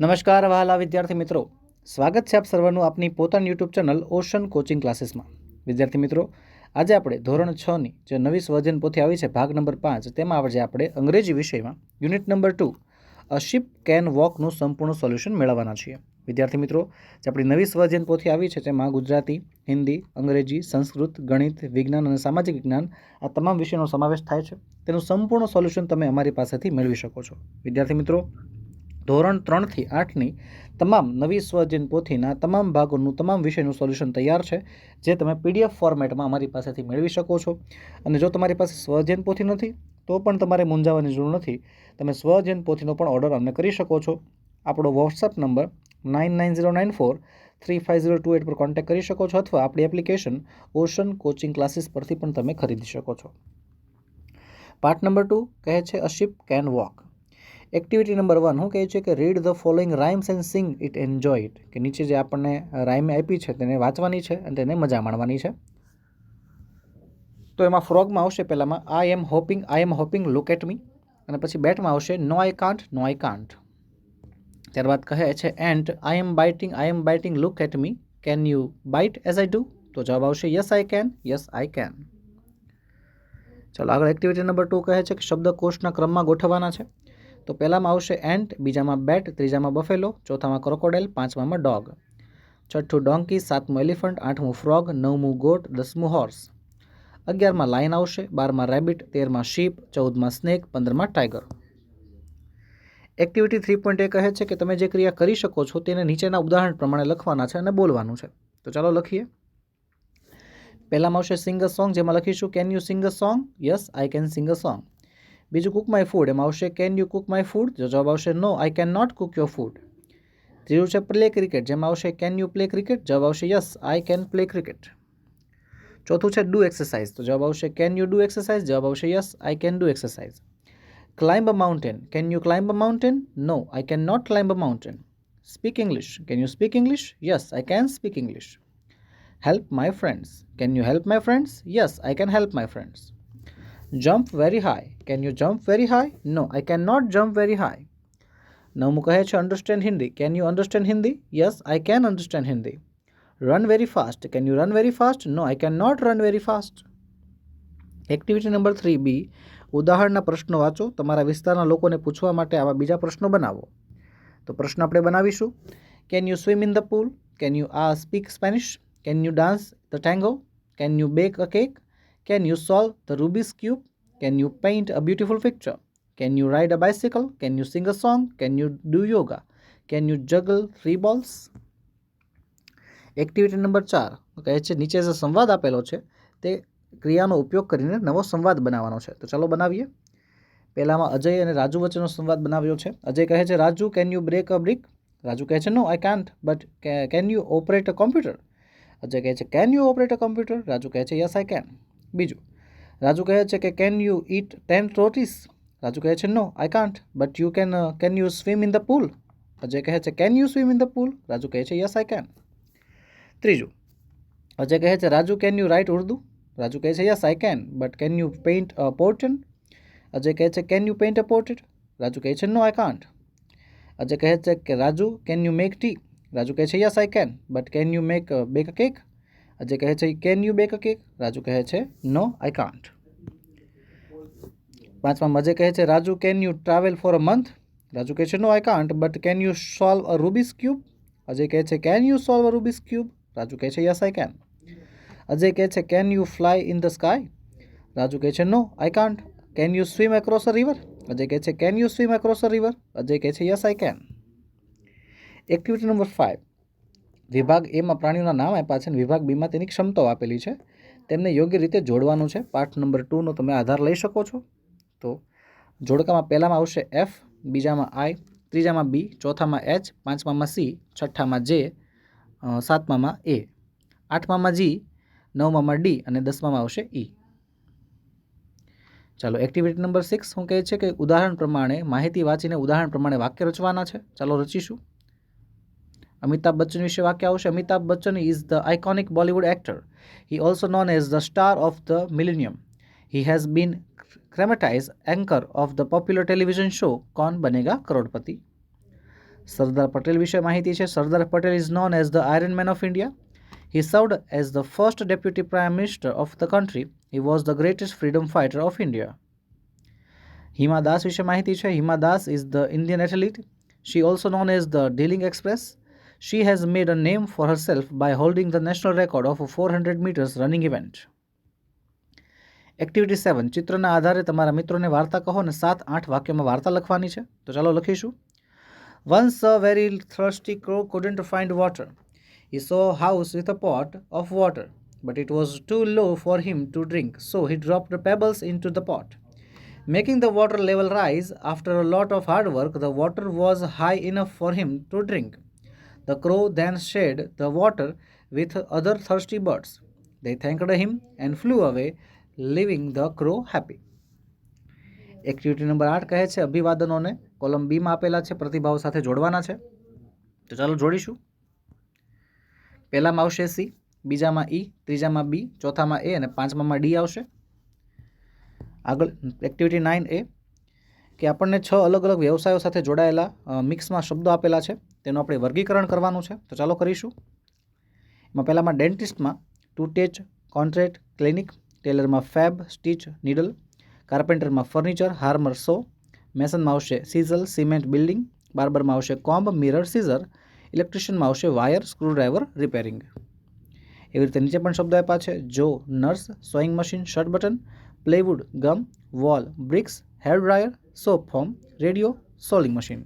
નમસ્કાર વહાલા વિદ્યાર્થી મિત્રો. સ્વાગત છે આપ સર્વનું આપની પોતાની યુટ્યુબ ચેનલ ઓશન કોચિંગ ક્લાસીસમાં. વિદ્યાર્થી મિત્રો, આજે આપણે ધોરણ છની જે નવી સ્વજન પોથી આવી છે, ભાગ નંબર પાંચ, તેમાં આજે આપણે અંગ્રેજી વિષયમાં unit number two, a ship can વોકનું સંપૂર્ણ સોલ્યુશન મેળવવાના છીએ. વિદ્યાર્થી મિત્રો, જે આપણી નવી સ્વજન પોથી આવી છે, તેમાં ગુજરાતી, હિન્દી, અંગ્રેજી, સંસ્કૃત, ગણિત, વિજ્ઞાન અને સામાજિક વિજ્ઞાન આ તમામ વિષયનો સમાવેશ થાય છે. તેનું સંપૂર્ણ સોલ્યુશન તમે અમારી પાસેથી મેળવી શકો છો. વિદ્યાર્થી મિત્રો ધોરણ ત્રણથી આઠની તમામ નવી સ્વજન પોથીના તમામ ભાગોનું, તમામ વિષયનું સોલ્યુશન તૈયાર છે, જે તમે પીડીએફ ફોર્મેટમાં અમારી પાસેથી મેળવી શકો છો. અને જો તમારી પાસે સ્વજન પોથી નથી, તો પણ તમારે મૂંઝાવાની જરૂર નથી. તમે સ્વજન પોથીનો પણ ઓર્ડર અમને કરી શકો છો. આપણો WhatsApp number nine nine zero nine four three five zero two eight પર કોન્ટેક્ટ કરી શકો છો અથવા આપણી એપ્લિકેશન ઓશન કોચિંગ ક્લાસીસ પરથી પણ તમે ખરીદી શકો છો. પાર્ટ નંબર ટુ કહે છે a ship can walk activity number one હું કહે છે કે read the following rhymes and sing it enjoy it કે નીચે જે આપણને રાઇમ આપી છે તેને વાંચવાની છે અને તેને મજા માણવાની છે. તો એમાં ફ્રોગમાં આવશે પહેલાંમાં I am hopping I am hopping look at me અને પછી બેટમાં આવશે no I can't no I can't ત્યારબાદ કહે છે and I am biting I am biting look at me can you bite as I do તો જવાબ આવશે yes I can yes I can ચાલો આગળ એક્ટિવિટી નંબર ટુ કહે છે કે શબ્દકોશના ક્રમમાં ગોઠવવાના છે. તો પહેલામાં આવશે એન્ટ, બીજામાં બેટ, ત્રીજામાં બફેલો, ચોથામાં ક્રોકોડેલ, પાંચમામાં ડોગ. છઠ્ઠું ડોંકી, સાતમું એલિફન્ટ, આઠમું ફ્રોગ, નવમું ગોટ, દસમું હોર્સ. અગિયારમાં લાયન આવશે, બારમાં રેબિટ, તેરમાં શીપ, ચૌદમાં સ્નેક, પંદરમાં tiger. Activity three point A કહે છે કે તમે જે ક્રિયા કરી શકો છો તેને નીચેના ઉદાહરણ પ્રમાણે લખવાના છે અને બોલવાનું છે. તો ચાલો લખીએ. પહેલામાં આવશે સિંગ સોંગ, જેમાં લખીશું can you sing song yes I can sing song બીજું કુક માય ફૂડ એમાં આવશે can you cook my food જો જવાબ આવશે no I can not cook your food ત્રીજું છે પ્લે ક્રિકેટ જેમાં આવશે કેન યુ પ્લે ક્રિકેટ જવાબ આવશે yes I can play cricket ચોથું છે ડુ એક્સરસાઇઝ તો જવાબ આવશે કેન યુ ડુ એક્સરસાઇઝ જવાબ આવશે yes I can do exercise climb a mountain can you climb a mountain no I can not climb a mountain speak English can you speak English yes I can speak English help my friends can you help my friends yes I can help my friends jump very high can you jump very high no I can not jump very high નવમું કહે છે understand Hindi can you understand Hindi yes I can understand Hindi run very fast can you run very fast no I can not run very fast activity number three B ઉદાહરણના પ્રશ્નો વાંચો. તમારા વિસ્તારના લોકોને પૂછવા માટે આવા બીજા પ્રશ્નો બનાવો. તો પ્રશ્ન આપણે બનાવીશું. Can you swim in the pool can you uh speak Spanish can you dance the tango can you bake a cake can you solve the Rubik's cube can you paint a beautiful picture can you ride a bicycle can you sing a song can you do yoga can you juggle three balls activity number ચાર. કહે છે, નીચે જે સંવાદ આપેલો છે, તે ક્રિયાનો ઉપયોગ કરીને નવો સંવાદ બનાવવાનો છે. તો ચાલો બનાવીએ. પહેલામાં અજય અને રાજુ વચ્ચેનો સંવાદ બનાવ્યો છે. અજય કહે છે, Raju can you break a brick Raju કહે છે no I can't but can you operate a computer Ajay કહે છે can you operate a computer Raju કહે છે યસ આઈ કેન બીજું. રાજુ કહે છે કે can you eat ten rotis Raju કહે છે no I can't but you can can you swim in the pool Ajay કહે છે can you swim in the pool Raju કહે છે યસ આઈ કેન ત્રીજું. અજય કહે છે, Raju can you write Urdu Raju કહે છે yes I can but can you paint a portrait Ajay કહે છે can you paint a portrait Raju કહે છે નો આઈ કાન્ટ અજય કહે છે કે, Raju can you make tea Raju કહે છે yes I can but can you make bake a cake Ajay કહે છે can you bake a cake Raju કહે છે નો આઈ કાન્ટ પાંચમાં અજય કહે છે Raju can you travel for a month Raju કહે છે no I can't but can you solve a Rubik's cube Ajay કહે છે can you solve a Rubik's cube Raju કહે છે યસ આઈ કેન અજય કહે છે can you fly in the sky Raju કહે છે no I can't can you swim across a river Ajay કહે છે can you swim across a river Ajay કહે છે yes I can activity number five વિભાગ એમાં પ્રાણીઓના નામ આપ્યા છે અને વિભાગ બીમાં તેની ક્ષમતાઓ આપેલી છે. તેમને યોગ્ય રીતે જોડવાનું છે. પાઠ નંબર ટુનો તમે આધાર લઈ શકો છો. તો જોડકામાં પહેલામાં આવશે એફ બીજામાં આઈ ત્રીજામાં બી ચોથામાં એચ પાંચમામાં સી છઠ્ઠામાં જે સાતમામાં એ આઠમામાં જી નવમામાં ડી અને દસમામાં આવશે ઈ ચાલો એક્ટિવિટી નંબર સિક્સ શું કહે છે કે ઉદાહરણ પ્રમાણે માહિતી વાંચીને ઉદાહરણ પ્રમાણે વાક્ય રચવાના છે. ચાલો રચીશું. Amitabh Bachchan વિશે વાક્ય આવશે Amitabh Bachchan is the iconic Bollywood actor he also known as the star of the millennium he has been charismatic anchor of the popular television show Kaun Banega Crorepati Sardar Patel વિશે માહિતી છે Sardar Patel is known as the iron man of India he served as the first deputy prime minister of the country he was the greatest freedom fighter of India Hima Das વિશે માહિતી છે Hima Das is the Indian athlete she also known as the Dhing express she has made a name for her self by holding the national record of four hundred metres running event activity seven ચિત્રના આધારે તમારા મિત્રોને વાર્તા કહો અને સાત આઠ વાક્યોમાં વાર્તા લખવાની છે તો ચાલો લખીશું once a very thirsty crow couldn't find water. He saw a house with a pot of water, but it was too low for him to drink, so he dropped the pebbles into the pot. Making the water level rise, after a lot of hard work, the water was high enough for him to drink. The crow then shared the water with other thirsty birds. They thanked him and flew away, leaving the crow happy. Activity number આઠ કહે છે અભિવાદનોને column બીમાં આપેલા છે પ્રતિભાવો સાથે જોડવાના છે તો ચાલો જોડીશું પહેલામાં આવશે સી બીજામાં ઈ ત્રીજામાં બી ચોથામાં એ અને પાંચમામાં ડી આવશે આગળ એક્ટિવિટી નાઇન એ કે આપણને છ અલગ અલગ વ્યવસાયો સાથે જોડાયેલા મિક્સમાં શબ્દો આપેલા છે તેનું આપણે વર્ગીકરણ કરવાનું છે. તો ચાલો કરીશું. એમાં પહેલામાં ડેન્ટિસ્ટમાં ટુ ટેચ કોન્ટ્રેક્ટ, ક્લિનિક, ટેલરમાં ફેબ, સ્ટીચ, નીડલ, કાર્પેન્ટરમાં ફર્નિચર, હાર્મર, સો, મેસનમાં આવશે સિઝલ, સિમેન્ટ, બિલ્ડિંગ, બાર્બરમાં આવશે કોમ્બ, મિરર, સીઝર, ઇલેક્ટ્રિશિયનમાં આવશે વાયર, સ્ક્રૂડ્રાઈવર, રિપેરિંગ. એવી રીતે નીચે પણ શબ્દો આપ્યા છે. જો nurse, sewing machine, shirt button, plywood, gum, wall, bricks, hair dryer, soap foam radio, soldering machine.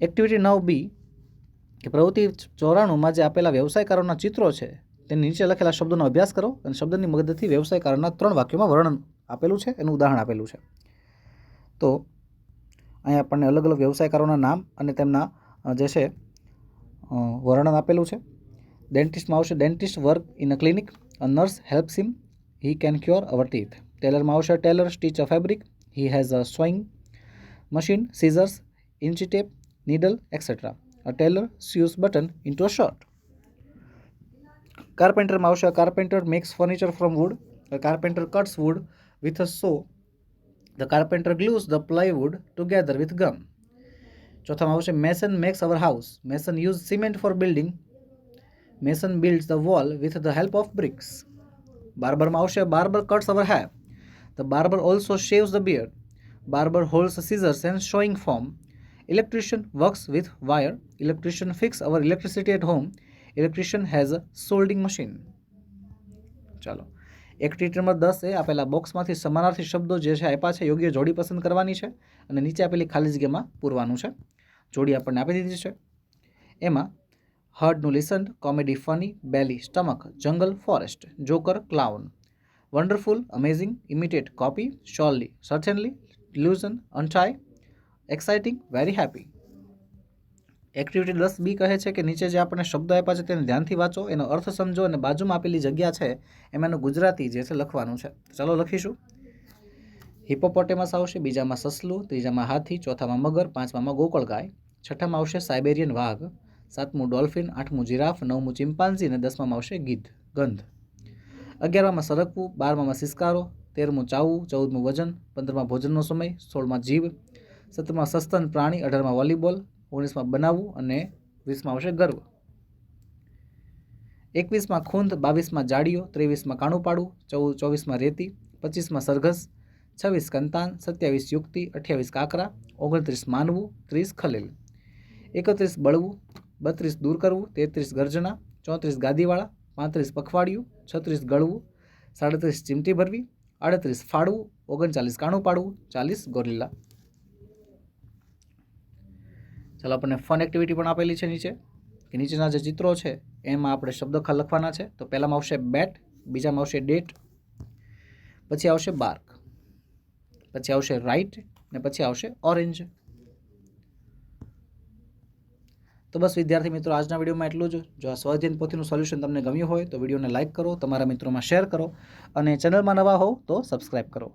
Activity નવ બી કે પ્રવૃત્તિ ચોરાણુંમાં જે આપેલા વ્યવસાયકારોના ચિત્રો છે, તેની નીચે લખેલા શબ્દોનો અભ્યાસ કરો અને શબ્દની મદદથી વ્યવસાયકારોના ત્રણ વાક્યોમાં વર્ણન આપેલું છે, એનું ઉદાહરણ આપેલું છે. તો અહીં આપણને અલગ અલગ વ્યવસાયકારોના નામ અને તેમના જે છે વર્ણન આપેલું છે. ડેન્ટિસ્ટમાં આવશે dentist work in a clinic a nurse helps him he can cure our teeth ટેલરમાં આવશે tailor stitch a fabric he has a sewing machine scissors inch tape needle etcetera a tailor sews button into a shirt કાર્પેન્ટરમાં આવશે carpenter makes furniture from wood carpenter cuts wood with a saw the carpenter glues the plywood together with gum ચોથામાં આવશે mason makes our house mason use cement for building mason builds the wall with the help of bricks બાર્બરમાં આવશે barber cuts our hair the barber also shaves the beard barber holds scissors and showing form electrician works with wire. Electrician fix our electricity at home. Electrician has a soldering machine. ચાલો. Activity number દસ A આપેલા બોક્સમાંથી સમાનાર્થી શબ્દો જે છે આપ્યા છે, યોગ્ય જોડી પસંદ કરવાની છે અને નીચે આપેલી ખાલી જગ્યામાં પૂરવાનું છે. જોડી આપણને આપી દીધી છે. એમાં હર્ડનું listen comedy funny belly stomach jungle forest joker clown wonderful amazing imitate copy surely certainly loosen untie exciting very happy activity દસ બી કહે છે કે નીચે જે આપણને શબ્દો આપ્યા છે તેને ધ્યાનથી વાંચો, એનો અર્થ સમજો અને બાજુમાં આપેલી જગ્યા છે એમાંનું ગુજરાતી જે છે લખવાનું છે. ચાલો લખીશું. હિપોપોટેમસ આવશે, બીજામાં સસલું, ત્રીજામાં હાથી, ચોથામાં મગર, પાંચમામાં ગોકળ ગાય, છઠ્ઠામાં આવશે સાઇબેરિયન વાઘ, સાતમું ડોલ્ફિન આઠમું જીરાફ નવમું ચિમ્પાન્ઝી અને દસમામાં આવશે ગીધ, ગંધ. અગિયારમાં સરકવું, બારમામાં સિસકારો તેરમું ચાવવું ચૌદમું વજન, પંદરમાં ભોજનનો સમય, સોળમાં જીભ સત્તરમાં સસ્તન પ્રાણી, અઢારમાં વોલીબોલ, ઓગણીસમાં બનાવવું અને વીસમાં આવશે ગર્વ. એકવીસમાં ખૂંદ, બાવીસમાં જાડીઓ, ત્રેવીસમાં કાણું પાડું ચૌદ ચોવીસમાં રેતી, પચીસમાં સરઘસ, છવ્વીસ કંતાન સત્યાવીસ યુક્તિ, અઠ્યાવીસ કાકરા, ઓગણત્રીસ માનવું, ત્રીસ ખલેલ. એકત્રીસ બળવું, બત્રીસ દૂર કરવું, તેત્રીસ ગર્જના, ચોત્રીસ ગાદીવાળા, પાંત્રીસ પખવાડિયું, છત્રીસ ગળવું, સાડત્રીસ ચીમટી ભરવી, આડત્રીસ ફાડવું, ઓગણચાલીસ કાણું પાડવું ચાલીસ ગોરીલા. ચાલો આપણને ફન એક્ટિવિટી પણ આપેલી છે નીચે, કે નીચેના જે ચિત્રો છે, એમાં આપણે શબ્દખા લખવાના છે. તો પહેલામાં આવશે બેટ બીજામાં આવશે ડેટ પછી આવશે બાર્ક પછી આવશે રાઈટ ને પછી આવશે ઓરેન્જ તો બસ વિદ્યાર્થી મિત્રો, આજના વિડીયોમાં એટલું જ. જો આ સ્વાધ્યાયન પોથીનું સોલ્યુશન તમને ગમ્યું હોય તો વિડીયોને લાઇક કરો, તમારા મિત્રોમાં શેર કરો, અને ચેનલમાં નવા હોવ તો સબસ્ક્રાઈબ કરો.